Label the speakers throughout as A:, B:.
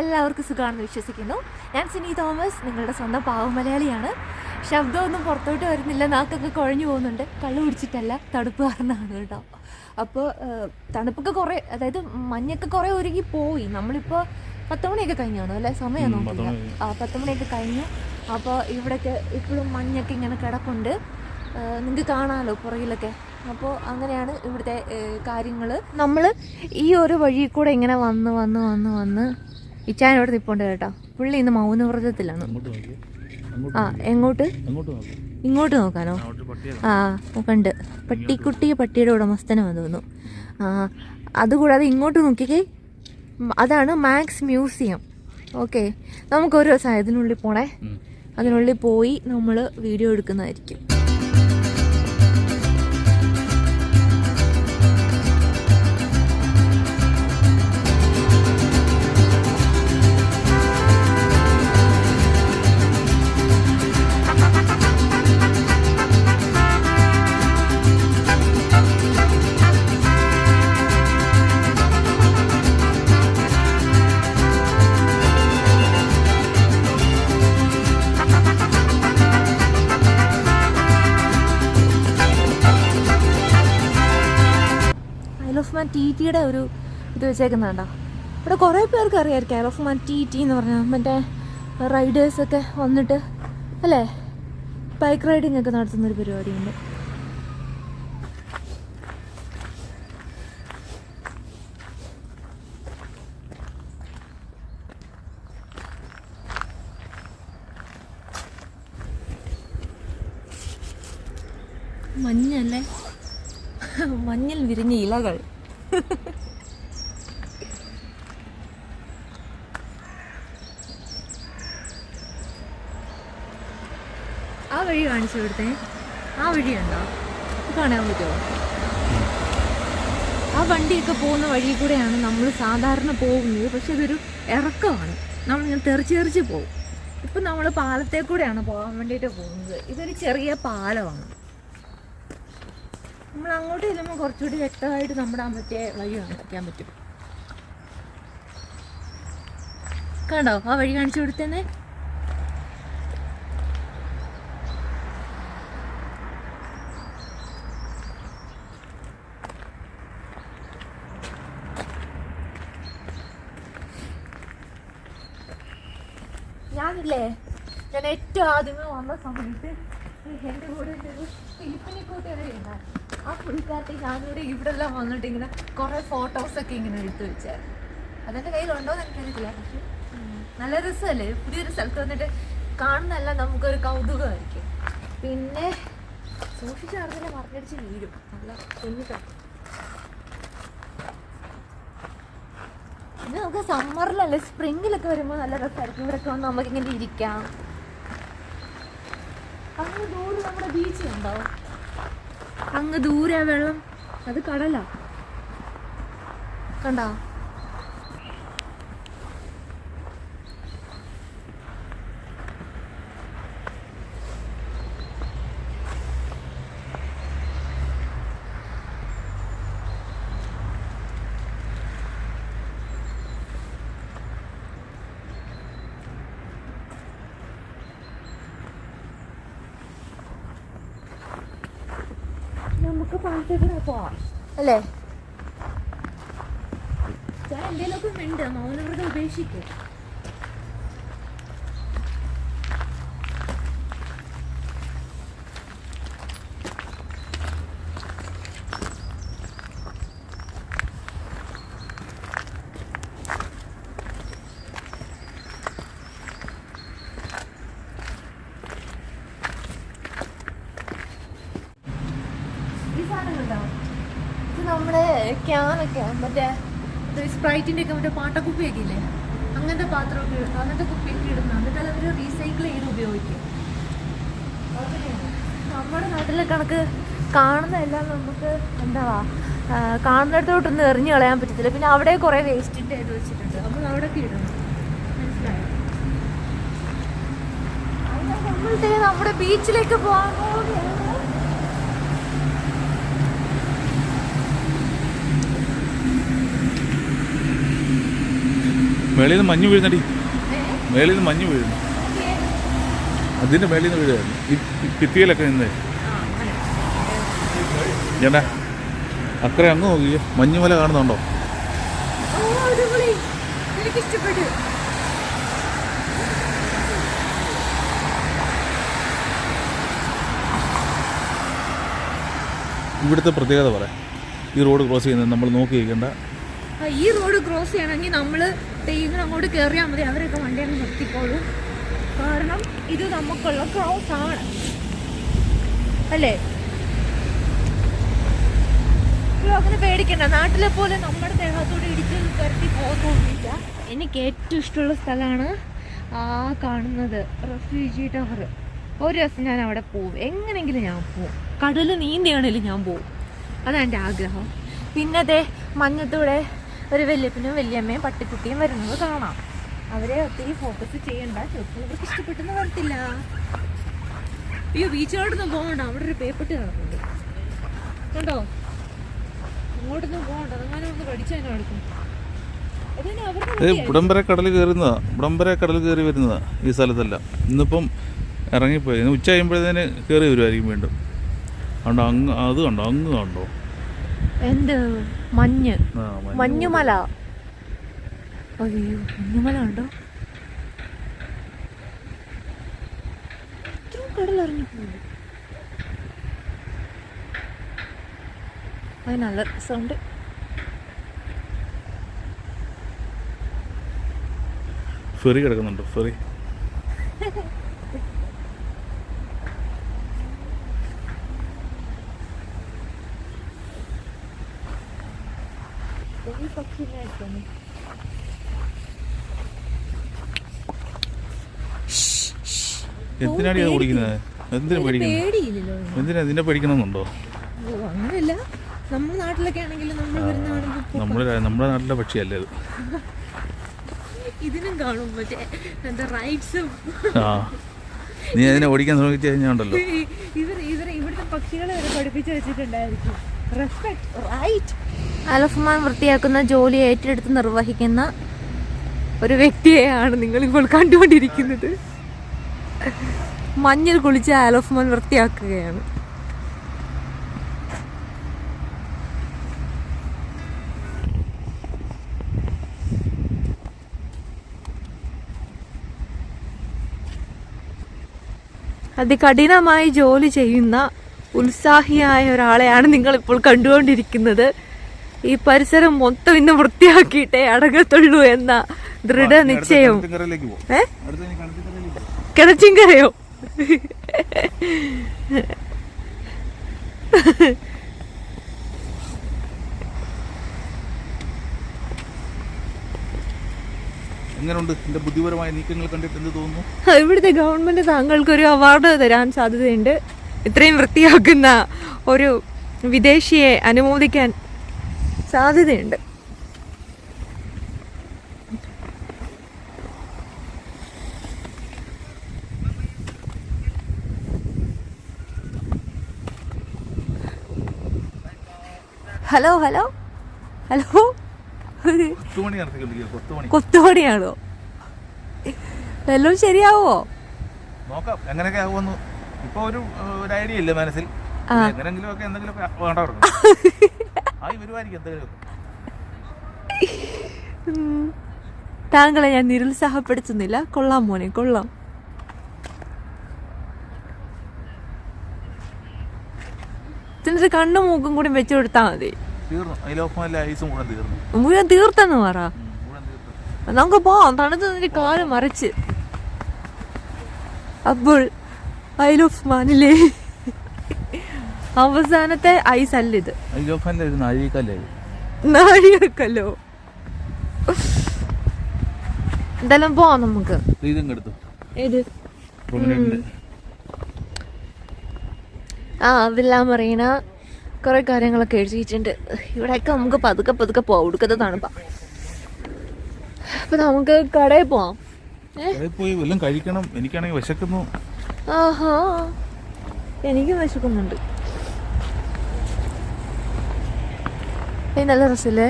A: എല്ലാവർക്കും സുഖമാണെന്ന് വിശ്വസിക്കുന്നു. ഞാൻ സിനി തോമസ് നിങ്ങളുടെ സ്വന്തം പാവമലയാളിയാണ് ശബ്ദമൊന്നും പുറത്തോട്ട് വരുന്നില്ല. നാക്കൊക്കെ കുഴഞ്ഞു പോകുന്നുണ്ട്. കള്ളു കുടിച്ചിട്ടല്ല തണുപ്പ് കാരണമാണ് കേട്ടോ. അപ്പോൾ തണുപ്പൊക്കെ കുറേ അതായത് മഞ്ഞൊക്കെ കുറേ ഒരുങ്ങി പോയി. നമ്മളിപ്പോൾ പത്ത് മണിയൊക്കെ കഴിഞ്ഞാണോ അല്ലേ? സമയം നോക്കില്ല ആ പത്ത് മണിയൊക്കെ കഴിഞ്ഞു. അപ്പോൾ ഇവിടെയൊക്കെ ഇപ്പോഴും മഞ്ഞൊക്കെ ഇങ്ങനെ കിടപ്പുണ്ട്. നിങ്ങൾക്ക് കാണാമല്ലോ പുറകിലൊക്കെ? അപ്പോൾ അങ്ങനെയാണ് ഇവിടുത്തെ കാര്യങ്ങൾ നമ്മൾ ഈ ഒരു വഴി കൂടെ ഇങ്ങനെ വന്ന് വന്ന് വന്ന് വന്ന് ഇച്ചാനോട് നിൽപ്പുണ്ട് കേട്ടോ. പുള്ളി ഇന്ന് മൗനവ്രതത്തിലാണ്. ആ എങ്ങോട്ട്? ഇങ്ങോട്ട് നോക്കാനോ? ആ കണ്ട്. പട്ടിക്കുട്ടി പട്ടിയുടെ ഉടമസ്ഥനാണെന്ന് തോന്നുന്നു ആ അതുകൂടാതെ ഇങ്ങോട്ട് നോക്കിക്കേ. അതാണ് മാക്സ് മ്യൂസിയം. ഓക്കെ. നമുക്കൊരു ദിവസം അതിനുള്ളിൽ പോണേ. അതിനുള്ളിൽ പോയി നമ്മൾ വീഡിയോ എടുക്കുന്നതായിരിക്കും. ഓഫ് മാൻ ടി ടിയുടെ ഒരു ഇത് വെച്ചേക്കുന്നുണ്ടോ? ഇവിടെ കുറേ പേർക്ക് അറിയാമായിരിക്കും Isle of Man T T എന്ന് പറഞ്ഞാൽ മറ്റേ റൈഡേഴ്സൊക്കെ വന്നിട്ട് അല്ലേ? ബൈക്ക് റൈഡിംഗ് ഒക്കെ നടത്തുന്നൊരു പരിപാടിയുണ്ട്. മഞ്ഞല്ലേ? മഞ്ഞിൽ വിരിഞ്ഞ ഇലകൾ. ആ വഴി കാണിച്ചു ഇവിടുത്തെ ആ വഴിയുണ്ടോ? കാണാൻ പറ്റുമോ? ആ വണ്ടിയൊക്കെ പോകുന്ന വഴി കൂടെയാണ് നമ്മൾ സാധാരണ പോകുന്നത്. പക്ഷെ ഇതൊരു ഇറക്കമാണ്. നമ്മൾ ഇങ്ങനെ തെറിച്ച് തെറിച്ച് പോകും. ഇപ്പം നമ്മൾ പാലത്തെ കൂടെയാണ് പോകാൻ വേണ്ടിയിട്ട് പോകുന്നത്. ഇതൊരു ചെറിയ പാലമാണ്. നമ്മൾ അങ്ങോട്ട് ചെല്ലുമ്പോൾ കുറച്ചുകൂടി വ്യക്തമായിട്ട് നമ്മുടെ ആ മറ്റേ വഴി കാണിക്കാൻ പറ്റും. കണ്ടോ? ആ വഴി കാണിച്ചു കൊടുത്തേന്നെ? ഞാനില്ലേ ഞാൻ ഏറ്റവും ആദ്യമേ വന്ന സമയത്ത് എന്റെ കൂടെ ഒരു ഫിലിപ്പിനെ കൂട്ടുകാരുണ്ട് ആ പുള്ളിക്കാരത്തെ ഞാനിവിടെ ഇവിടെ എല്ലാം വന്നിട്ട് ഇങ്ങനെ കുറേ ഫോട്ടോസൊക്കെ ഇങ്ങനെ എടുത്തു വെച്ചായിരുന്നു. അതെന്റെ കയ്യിലുണ്ടോ എന്ന് എനിക്കറിയില്ല പക്ഷെ നല്ല രസമല്ലേ? പുതിയൊരു സ്ഥലത്ത് വന്നിട്ട് കാണുന്നല്ല നമുക്കൊരു കൗതുകമായിരിക്കും. പിന്നെ സൂക്ഷിച്ചാർന്നില്ല മറിഞ്ഞടിച്ച് വീഴും. നല്ല കുഞ്ഞിക്കാം പിന്നെ നമുക്ക് സമ്മറിലല്ലേ സ്പ്രിങ്ങിലൊക്കെ വരുമ്പോൾ നല്ല രസമായിരിക്കും. ഇവരൊക്കെ വന്ന് നമുക്ക് ഇങ്ങനെ ഇരിക്കാം. അങ്ങനെ ദൂരെ നമ്മുടെ ബീച്ച് ഉണ്ടോ? അങ്ങ് ദൂരെ വെള്ളം. അത് കടലാ. കണ്ടോ? നമുക്ക് പാലത്തേക്കൂടെ അല്ലേ? ഞാൻ എന്തേലൊക്കെ ഉണ്ട് മൗനവ്രതം ഉപേക്ഷിക്കും ഈ സാധനം കണ്ടോ ഇത് നമ്മുടെ ക്യാനൊക്കെ മറ്റേ സ്പ്രൈറ്റിന്റെ ഒക്കെ മറ്റേ പാട്ടക്കുപ്പിയൊക്കെ ഇല്ലേ അങ്ങനത്തെ പാത്രമൊക്കെ അങ്ങനത്തെ കുപ്പിയൊക്കെ ഇടുന്നു എന്നിട്ട് അത് അവർ റീസൈക്കിൾ ചെയ്ത് ഉപയോഗിക്കും. നമ്മുടെ നാട്ടിലെ കണക്ക് കാണുന്ന എല്ലാം നമുക്ക് എന്താ കാണുന്നിടത്തോട്ടൊന്നും എറിഞ്ഞു കളയാൻ പറ്റത്തില്ല. പിന്നെ അവിടെ കുറേ വേസ്റ്റിന്റെ ഇത് വെച്ചിട്ടുണ്ട്. നമ്മൾ അവിടെയൊക്കെ ഇടുന്നു മനസ്സിലായോ? നമ്മൾ നമ്മുടെ ബീച്ചിലേക്ക് പോകാൻ
B: മേളിൽ നിന്ന് മഞ്ഞ് വീഴുന്നടി. മേളിൽ നിന്ന് മഞ്ഞ് വീഴുന്നു. അതിന്റെ മേളിൽ നിന്ന് വീഴുമായിരുന്നു ഈ ഭിത്തിയിലൊക്കെ നിന്ന്. ചേട്ടാ അത്ര അങ്ങ് നോക്കിയോ മഞ്ഞുമല കാണുന്നുണ്ടോ? ഇവിടുത്തെ പ്രത്യേകത പറയാം. ഈ റോഡ് ക്രോസ് ചെയ്യുന്നത് നമ്മൾ നോക്കി നിൽക്കേണ്ട
A: ഈ റോഡ് ക്രോസ് ചെയ്യണമെങ്കിൽ നമ്മൾ ഇങ്ങനെ അങ്ങോട്ട് കയറിയാൽ മതി. അവരൊക്കെ വണ്ടി അങ്ങ് നിർത്തിക്കോളും. കാരണം ഇത് നമുക്കുള്ള ക്രോസ് ആണ്. അല്ലേ? അങ്ങനെ പേടിക്കണ്ട. നാട്ടിലെ പോലെ നമ്മുടെ ദേഹത്തോട് ഇടിച്ച് കരുത്തി പോകുന്നില്ല എനിക്ക് ഏറ്റവും ഇഷ്ടമുള്ള സ്ഥലമാണ് ആ കാണുന്നത് റെഫ്യൂജി ടവർ. ഒരു ദിവസം ഞാൻ അവിടെ പോവും. എങ്ങനെയെങ്കിലും ഞാൻ പോവും. കടൽ നീന്തിയാണെങ്കിലും ഞാൻ പോവും. അതാണ് എന്റെ ആഗ്രഹം. പിന്നെ മഞ്ഞത്തൂടെ ഒരു വല്യപ്പനും വല്യമ്മയും പട്ടിക്കുട്ടിയും വരുന്നത് കാണാം. അവരെ ഒത്തിരി ഫോക്കസ് ചെയ്യണ്ട. ചിലപ്പോൾ അവർക്ക് ഇഷ്ടപ്പെട്ടെന്ന് വരത്തില്ല. അയ്യോ ബീച്ചിലോട്ടൊന്നും പോകണ്ട? അവിടെ ഒരു പേപ്പട്ടി നടക്കുന്നുണ്ട് കണ്ടോ? അങ്ങോട്ടൊന്നും പോകണ്ട. അങ്ങനെ ഒന്ന് പഠിച്ചാൽ എടുക്കും
B: ഉടമ്പര ഇവിടംബര കടൽ കയറുന്നതാ. ഉടമ്പര കടൽ കയറി വരുന്നതാ ഈ സ്ഥലത്തല്ല. ഇന്നിപ്പം ഇറങ്ങിപ്പോയി. ഉച്ച കഴിയുമ്പോഴത്തേന് കയറി വരുമായിരിക്കും വീണ്ടും. കണ്ടോ അങ്ങ് അത് കണ്ടോ അങ്ങ് കണ്ടോ?
A: എന്ത്? മഞ്ഞ്. മഞ്ഞുമല. അയ്യോ മഞ്ഞുമല ഉണ്ടോ ഇത്രയും കടലിറങ്ങി പോകുന്നു അത് നല്ല രസമുണ്ട്.
B: ഫെറി കിടക്കുന്നുണ്ടോ ഫെറി.
A: ഈ പക്ഷിനെ എടുത്തോണ്ട്.
B: എന്തിനാണ് ഇത് ഓടിക്കുന്നത് എന്തിനാ
A: ഇതിന്
B: പേടിക്കുന്നത്?
A: പേടിയില്ലല്ലോ.
B: എന്തിനാ ഇതിനെ പേടിക്കണമെന്നുണ്ടോ?
A: ഓ, അങ്ങനെയല്ല. നമ്മുടെ നാട്ടിലൊക്കെ ആണെങ്കിലും നമ്മൾ വരുന്ന
B: നമ്മുടെ രാ- നമ്മുടെ നാട്ടിലെ പക്ഷിയല്ലേ അത്?
A: ഇതിനും കാണും മറ്റേ എന്താ റൈറ്റ്സും.
B: ആ. നീ അതിനെ ഓടിക്കാൻ ശ്രമിച്ചു കഴിഞ്ഞാൽ ഉണ്ടല്ലോ.
A: ഇവർ ഇവർ ഇവിടുത്തെ പക്ഷികളെ വരെ പഠിപ്പിച്ചു വെച്ചിട്ടുണ്ടായിരിക്കും. Respect right. അലഫ്മാൻ വൃത്തിയാക്കുന്ന ജോലി ഏറ്റെടുത്ത് നിർവഹിക്കുന്ന ഒരു വ്യക്തിയെയാണ് നിങ്ങൾ ഇപ്പോൾ കണ്ടുകൊണ്ടിരിക്കുന്നത്. മഞ്ഞിൽ കുളിച്ച് ആലഫ്മാൻ വൃത്തിയാക്കുകയാണ്. അതികഠിനമായി ജോലി ചെയ്യുന്ന ഉത്സാഹിയായ ഒരാളെയാണ് നിങ്ങളിപ്പോൾ കണ്ടുകൊണ്ടിരിക്കുന്നത്. ഈ പരിസരം മൊത്തം ഇന്ന് വൃത്തിയാക്കിയിട്ടേ അടങ്ങത്തുള്ളൂ എന്ന
B: ദൃഢനിശ്ചയം
A: കിണച്ചിങ്കരയോ
B: എങ്ങനെയുണ്ട് എന്റെ ബുദ്ധിപരമായ നീക്കങ്ങൾ കണ്ടിട്ട് എന്ത് തോന്നുന്നു?
A: ഇവിടുത്തെ ഗവൺമെന്റ് താങ്കൾക്ക് ഒരു അവാർഡ് തരാൻ സാധ്യതയുണ്ട്. ഇത്രയും വൃത്തിയാക്കുന്ന ഒരു വിദേശിയെ അനുമോദിക്കാൻ സാധ്യതയുണ്ട്. Hello hello hello. കൊത്തുപണിയാണോ? എല്ലാം ശരിയാവോ?
B: നോക്കാം എങ്ങനെയൊക്കെ ആകുമെന്ന് ഇപ്പൊ ഒരു ഐഡിയ ഇല്ല മനസ്സിൽ. എങ്ങനെങ്കിലും ഒക്കെ എന്തെങ്കിലും
A: താങ്കളെ ഞാൻ നിരുത്സാഹപ്പെടുത്തുന്നില്ല. കൊള്ളാം മോനെ കൊള്ളാം. എന്നിട്ട് കണ്ണും മൂക്കും കൂടി വെച്ചു കൊടുത്താൽ മതി. മുഴുവൻ തീർത്തെന്ന് പറ. നമുക്ക് പോവാം. തണുത്ത് നിന്റെ കാൽ മറിച്ച്. അപ്പോൾ ലോഫ് മാനിലെ. അവസാനത്തെ ഐസ് അല്ല ഇത്
B: ഒരു നാഴികക്കല്ലേ.
A: നാഴികക്കല്ലോ. എന്തായാലും പോവാം നമുക്ക്. ഏത്? ആ വില്ല മറീന കുറെ കാര്യങ്ങളൊക്കെ എഴുതിയിട്ടുണ്ട്. ഇവിടെയൊക്കെ നമുക്ക് പതുക്കെ പതുക്കെ പോവാം. ഉടുക്കത്തെ തണുപ്പാ. അപ്പൊ നമുക്ക് കടയിൽ പോവാം.
B: പോയി വല്ലതും കഴിക്കണം. എനിക്കാണെങ്കിൽ വിശക്കുന്നു.
A: ആഹാ. എനിക്ക് വിശക്കുന്നുണ്ട്. ഏയ് നല്ല രസല്ലേ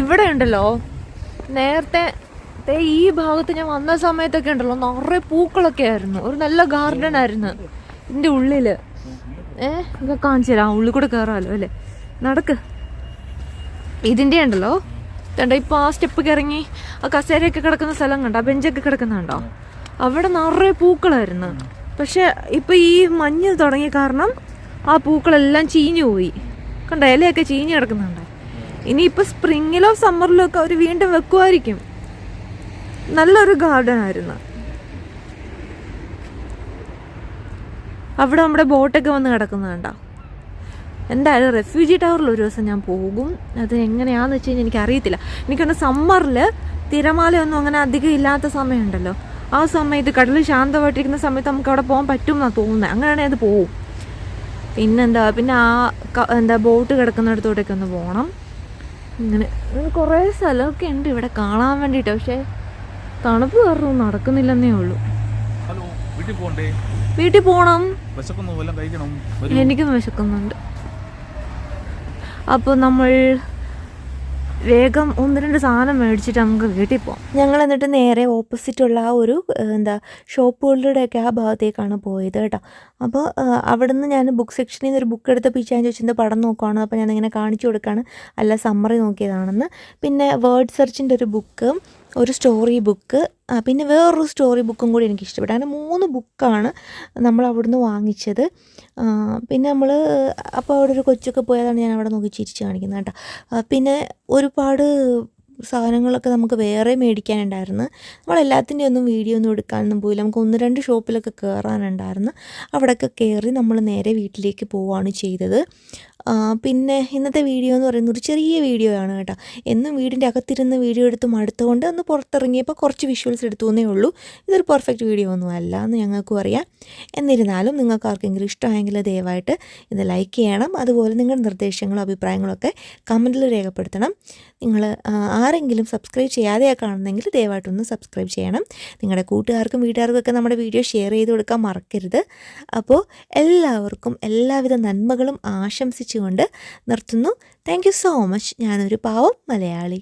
A: ഇവിടെ ഉണ്ടല്ലോ നേരത്തെ ഈ ഭാഗത്ത് ഞാൻ വന്ന സമയത്തൊക്കെ ഉണ്ടല്ലോ നിറയെ പൂക്കളൊക്കെ ആയിരുന്നു. ഒരു നല്ല ഗാർഡൻ ആയിരുന്നു ഇതിന്റെ ഉള്ളിൽ. ഏ ഇതൊക്കെ കാണിച്ചു തരാം. ഉള്ളിൽ കൂടെ കയറാമല്ലോ അല്ലേ? നടക്ക്. ഇതിന്റെ ഉണ്ടല്ലോ. കണ്ടോ ഇപ്പോൾ ആ സ്റ്റെപ്പ് ഇറങ്ങി ആ കസേരയൊക്കെ കിടക്കുന്ന സ്ഥലം കണ്ടോ? ആ ബെഞ്ചൊക്കെ കിടക്കുന്നുണ്ടോ? അവിടെ നിറയെ പൂക്കളായിരുന്നു. പക്ഷെ ഇപ്പം ഈ മഞ്ഞ് തുടങ്ങിയ കാരണം ആ പൂക്കളെല്ലാം ചീഞ്ഞു പോയി കണ്ടോ ഇലയൊക്കെ ചീഞ്ഞ് കിടക്കുന്നുണ്ട്. ഇനിയിപ്പോൾ സ്പ്രിങ്ങിലോ സമ്മറിലോ ഒക്കെ അവർ വീണ്ടും വെക്കുമായിരിക്കും നല്ലൊരു ഗാർഡൻ ആയിരുന്നു. അവിടെ നമ്മുടെ ബോട്ടൊക്കെ വന്ന് കിടക്കുന്നുണ്ടോ എന്തായാലും റെഫ്യൂജി ടവറിൽ ഒരു ദിവസം ഞാൻ പോകും. അത് എങ്ങനെയാന്ന് വെച്ച് കഴിഞ്ഞാൽ എനിക്ക് അറിയത്തില്ല. എനിക്കൊന്ന് സമ്മറിൽ തിരമാലയൊന്നും അങ്ങനെ അധികം ഇല്ലാത്ത സമയമുണ്ടല്ലോ. ആ സമയത്ത് കടൽ ശാന്തമായിട്ടിരിക്കുന്ന സമയത്ത് നമുക്ക് അവിടെ പോകാൻ പറ്റും എന്നാണ് തോന്നുന്നത് അങ്ങനെയാണെങ്കിൽ അത് പോവും. പിന്നെന്താ പിന്നെ ആ എന്താ ബോട്ട് കിടക്കുന്നിടത്തോട്ടൊക്കെ ഒന്ന് പോകണം ഇങ്ങനെ കുറേ സ്ഥലമൊക്കെ ഉണ്ട് ഇവിടെ കാണാൻ വേണ്ടിയിട്ട് പക്ഷേ തണുപ്പ് കാരണം നടക്കുന്നില്ലെന്നേ ഉള്ളൂ.
B: വീട്ടിൽ
A: പോകണം
B: വിശക്കുന്നു വല്ലതും കഴിക്കണം
A: എനിക്കും വിശക്കുന്നുണ്ട്. അപ്പോൾ നമ്മൾ വേഗം ഒന്ന് രണ്ട് സാധനം മേടിച്ചിട്ട് നമുക്ക് വീട്ടിൽ പോകാം ഞങ്ങൾ എന്നിട്ട് നേരെ ഓപ്പോസിറ്റുള്ള ആ ഒരു എന്താ ഷോപ്പുകളുടെയൊക്കെ ആ ഭാഗത്തേക്കാണ് പോയത് കേട്ടോ. അപ്പോൾ അവിടെ നിന്ന് ഞാൻ ബുക്ക് സെക്ഷനിൽ നിന്ന് ഒരു ബുക്ക് എടുത്തപ്പോൾ പിച്ചാൻ ചോദിച്ചത് പടം നോക്കുവാണ് അപ്പോൾ ഞാൻ ഇങ്ങനെ കാണിച്ചു കൊടുക്കുകയാണ് അല്ല സമ്മറി നോക്കിയതാണെന്ന്. പിന്നെ വേർഡ് സെർച്ചിന്റെ ഒരു ബുക്ക് ഒരു സ്റ്റോറി ബുക്ക് പിന്നെ വേറൊരു സ്റ്റോറി ബുക്കും കൂടി എനിക്ക് ഇഷ്ടപ്പെട്ടു അങ്ങനെ മൂന്ന് ബുക്കാണ് നമ്മൾ അവിടുന്ന് വാങ്ങിച്ചത്. പിന്നെ നമ്മൾ അപ്പോൾ അവിടെ ഒരു കൊച്ചൊക്കെ പോയതാണ് ഞാൻ അവിടെ നോക്കി ചിരിച്ച് കാണിക്കുന്നത് കേട്ടോ. പിന്നെ ഒരുപാട് സാധനങ്ങളൊക്കെ നമുക്ക് വേറെ മേടിക്കാനുണ്ടായിരുന്നു. നമ്മൾ എല്ലാത്തിന്റെ ഒന്നും വീഡിയോ ഒന്നും എടുക്കാനൊന്നും പോയില്ല. നമുക്ക് ഒന്ന് രണ്ട് ഷോപ്പിലൊക്കെ കയറാനുണ്ടായിരുന്നു അവിടെയൊക്കെ കയറി നമ്മൾ നേരെ വീട്ടിലേക്ക് പോവുകയാണ് ചെയ്തത്. പിന്നെ ഇന്നത്തെ വീഡിയോ എന്ന് പറയുന്നത് ഒരു ചെറിയ വീഡിയോ ആണ് കേട്ടോ. എന്നും വീടിന്റെ അകത്തിരുന്ന് വീഡിയോ എടുത്ത് മടുത്തുകൊണ്ട് ഒന്ന് പുറത്തിറങ്ങിയപ്പോൾ കുറച്ച് വിഷ്വൽസ് എടുത്തു എന്നേ ഉള്ളൂ. ഇതൊരു പെർഫെക്റ്റ് വീഡിയോ ഒന്നും അല്ല എന്ന് ഞങ്ങൾക്കും അറിയാം. എന്നിരുന്നാലും നിങ്ങൾക്ക് ആർക്കെങ്കിലും ഇഷ്ടമായെങ്കിൽ ദയവായിട്ട് ഇത് ലൈക്ക് ചെയ്യണം. അതുപോലെ നിങ്ങളുടെ നിർദ്ദേശങ്ങളും അഭിപ്രായങ്ങളൊക്കെ കമന്റിൽ രേഖപ്പെടുത്തണം. നിങ്ങൾ ആരെങ്കിലും സബ്സ്ക്രൈബ് ചെയ്യാതെയാണ് കാണുന്നെങ്കിൽ ദയവായിട്ടൊന്ന് സബ്സ്ക്രൈബ് ചെയ്യണം. നിങ്ങളുടെ കൂട്ടുകാർക്കും വീട്ടുകാർക്കും ഒക്കെ നമ്മുടെ വീഡിയോ ഷെയർ ചെയ്ത് കൊടുക്കാൻ മറക്കരുത്. അപ്പോൾ എല്ലാവർക്കും എല്ലാവിധ നന്മകളും ആശംസിച്ചുകൊണ്ട് നിർത്തുന്നു. താങ്ക് സോ മച്ച് ഞാനൊരു പാവം മലയാളി.